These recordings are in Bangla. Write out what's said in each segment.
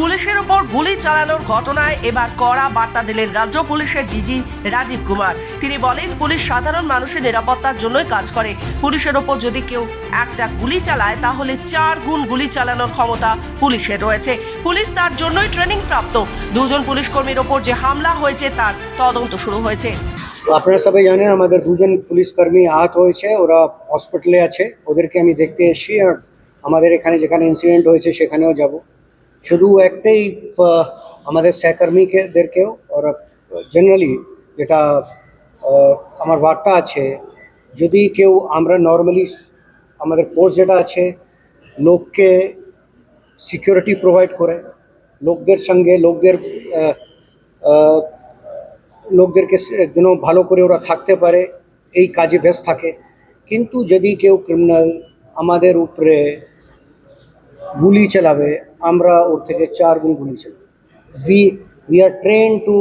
পুলিশের ওপর গুলি চালানোর ঘটনায় এবার কড়া বার্তা দিলেন রাজ্য পুলিশের ডিজি রাজীব কুমার। তিনি বলেন, পুলিশ সাধারণ মানুষের নিরাপত্তার জন্যই কাজ করে। পুলিশের ওপর যদি কেউ একটা গুলি চালায়, তাহলে চার গুণ গুলি চালানোর ক্ষমতা পুলিশের রয়েছে। পুলিশ তার জন্যই ট্রেনিং প্রাপ্ত। দুজন পুলিশ কর্মীর ওপর যে হামলা হয়েছে, তার তদন্ত শুরু হয়েছে। আপনারা সবাই জানেন, আমাদের দুজন পুলিশ কর্মী আহত হয়েছে। ওরা হসপিটালে আছে। ওদেরকে আমি দেখতে এসেছি। আর আমাদের এখানে যেখানে ইনসিডেন্ট হয়েছে, সেখানেও যাব। শুধু একটাই আমাদের সহকর্মীদেরকেও ওরা জেনারেলি যেটা আমার বার্তা আছে, যদি কেউ আমরা নর্মালি আমাদের ফোর্স যেটা আছে, লোককে সিকিউরিটি প্রোভাইড করে, লোকদের সঙ্গে, লোকদের লোকদেরকে যেন ভালো করে ওরা থাকতে পারে, এই কাজে ব্যস্ত থাকে। কিন্তু যদি কেউ ক্রিমিনাল আমাদের উপরে গুলি চালাবে আমরা ওর থেকে চার গুণ গুলি চালাবো we we are train to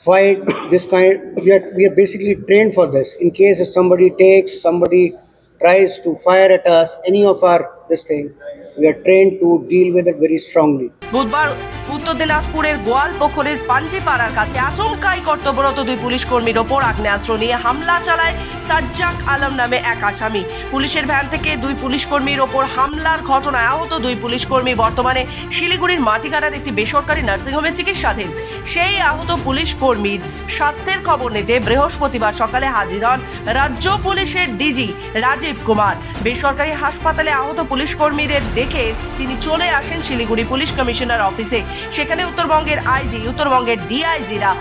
fight this kind we are we are basically trained for this in case if somebody takes somebody tries to fire at us any of our this thing we are trained to deal with it very strongly. বুধবার উত্তর দিনাজপুরের গোয়াল পাঞ্জিপাড়ার কাছে আচমকাই কর্তব্যরত দুই পুলিশ কর্মীর ওপর আগ্নেয়াস্ত্র নিয়ে হামলা চালায় সাজ্জাক আলম নামে এক আসামি। পুলিশের ভ্যান থেকে দুই পুলিশ কর্মীর ওপর হামলার ঘটনায় আহত দুই পুলিশ কর্মী বর্তমানে শিলিগুড়ির মাটিগাড়ার একটি বেসরকারি নার্সিংহোমে চিকিৎসাধীন। সেই আহত পুলিশ কর্মীর স্বাস্থ্যের খবর নিতে বৃহস্পতিবার সকালে হাজির হন রাজ্য পুলিশের ডিজি রাজীব কুমার। বেসরকারি হাসপাতালে আহত পুলিশ কর্মীদের দেখে তিনি চলে আসেন শিলিগুড়ি পুলিশ কমিশনার অফিসে। সেখানে উত্তরবঙ্গের আইজি, উত্তরবঙ্গের ডিআইজিরা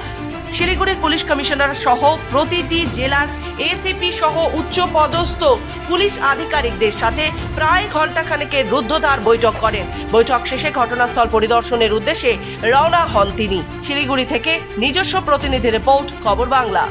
শিলিগুড়ির পুলিশ কমিশনার সহ প্রতিটি জেলার এসিপি সহ উচ্চ পদস্থ পুলিশ আধিকারিকদের সাথে প্রায় ঘণ্টা ঘণ্টাখানেকের রুদ্ধদ্বার বৈঠক করেন। বৈঠক শেষে ঘটনাস্থল পরিদর্শনের উদ্দেশ্যে রওনা হন তিনি। শিলিগুড়ি থেকে নিজস্ব প্রতিনিধি রিপোর্ট, খবর বাংলা।